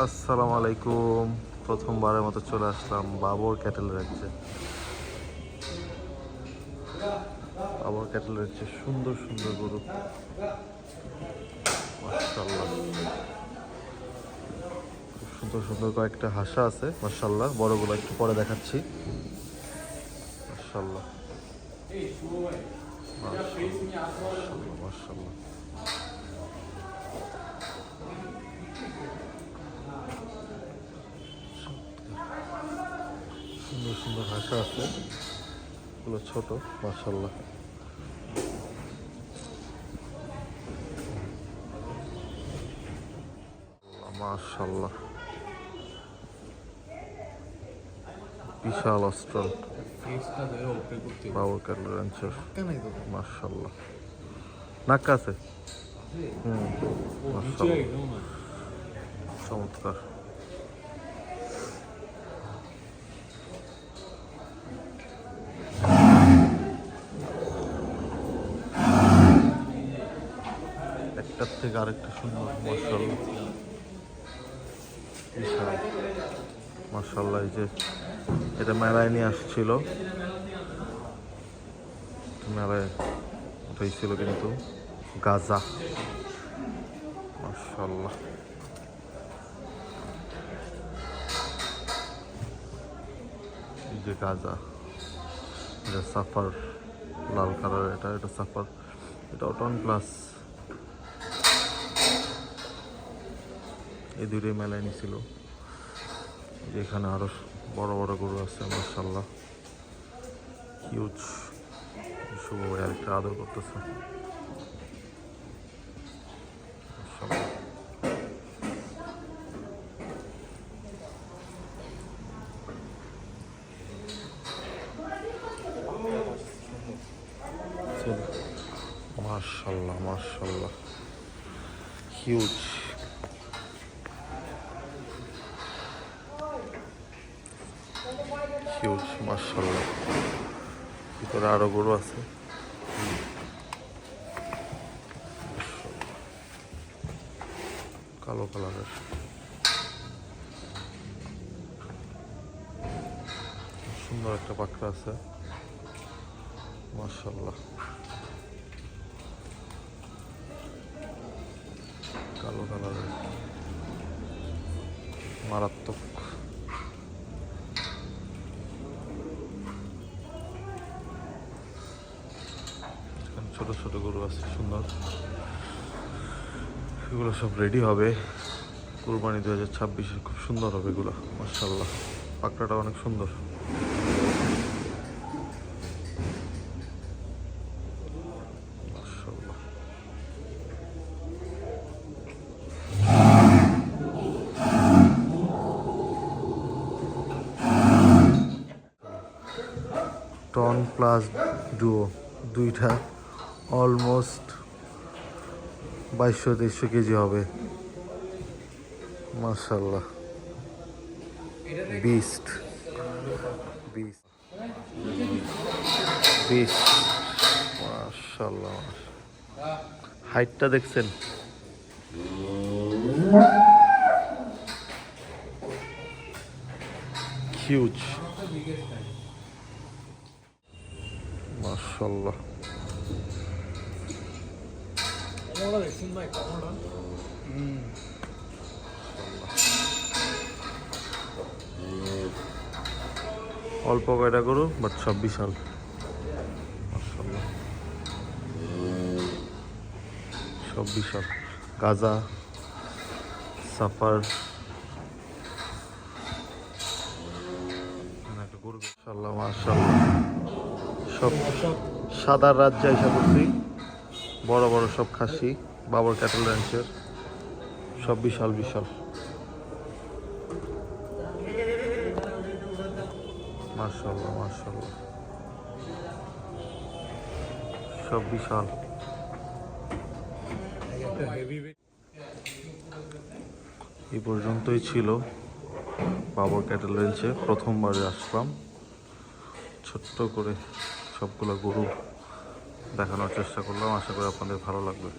আসসালামু আলাইকুম প্রথমবারের মতো চলে আসলাম বাবর ক্যাটেল রাজ্যে। বাবর ক্যাটেল রাজ্যে সুন্দর সুন্দর গরু। খুব সুন্দর সুন্দর কয়েকটা হাসা আছে মাশাল্লাহ বড়গুলো একটু পরে দেখাচ্ছি। মাশাল্লাহ মাশাল্লাহ মাশাল্লাহ সুন্দর হাসা আছে। এগুলো ছোট মাশাল্লাহ মাশাল্লাহ বিশাল করতে বাবুর কেন তো? মাশাল্লাহ নাক্কা আছে? হুম চমৎকার। থেকে আরেকটা সুন্দর মার্শাল্লাহ বিশাল। এই যে এটা মেলায় নিয়ে আসছিল। মেলায় হয়েছিল কিন্তু গাজা। মার্শাল্লাহ যে গাজা, এটা সাফার, লাল কালার এটা এটা সাফার, এটা টন প্লাস এই দুটোই মেলায় নিছিল। এখানে আরও বড় বড় গরু আছে মার্শাল্লাহ হিউজ শুভ ভাই, আরেকটা আদর করতেছে। মার্শাল্লাহ মার্শাল্লাহ হিউজ হিউজ মার্শাল্লাহ ভিতরে আরও গরু আছে। কালো কালারের। সুন্দর একটা পাখরা আছে। মার্শাল্লাহ কালো কালারের। মারাত্মক। ছোট ছোট গরু আছে, সুন্দর। এগুলো সব রেডি হবে। কুরবানি দু হাজার ছাব্বিশে খুব সুন্দর হবে এগুলো মার্শাল্লাহ পাকড়াটা অনেক সুন্দর। টন প্লাস ডুও দুইটা। অলমোস্ট বাইশশো তেইশশো কেজি হবে। মার্শাল্লাহ বিস্ট বিস্ট বিস্ট মার্শাল্লাহ হাইটটা দেখছেন? হিউজ মার্শাল্লাহ কমলা দেখছেন ভাই কমলা অল্প কয়টা করো বাট সব বিশাল। সব বিশাল। গাজা সাফার। মাশাল্লাহ সব সাদার রাজ্যে এসে করছি বড় বড় সব খাসি, বাবর ক্যাটেল র্যাঞ্চের সব বিশাল বিশাল। মার্শাল্লাহ মার্শাল্লাহ সব বিশাল। এই পর্যন্তই ছিল বাবর ক্যাটেল রেঞ্চে প্রথমবারে আসলাম। ছোট্ট করে সবগুলো গরু দেখানোর চেষ্টা করলাম। আশা করি আপনাদের ভালো লাগবে।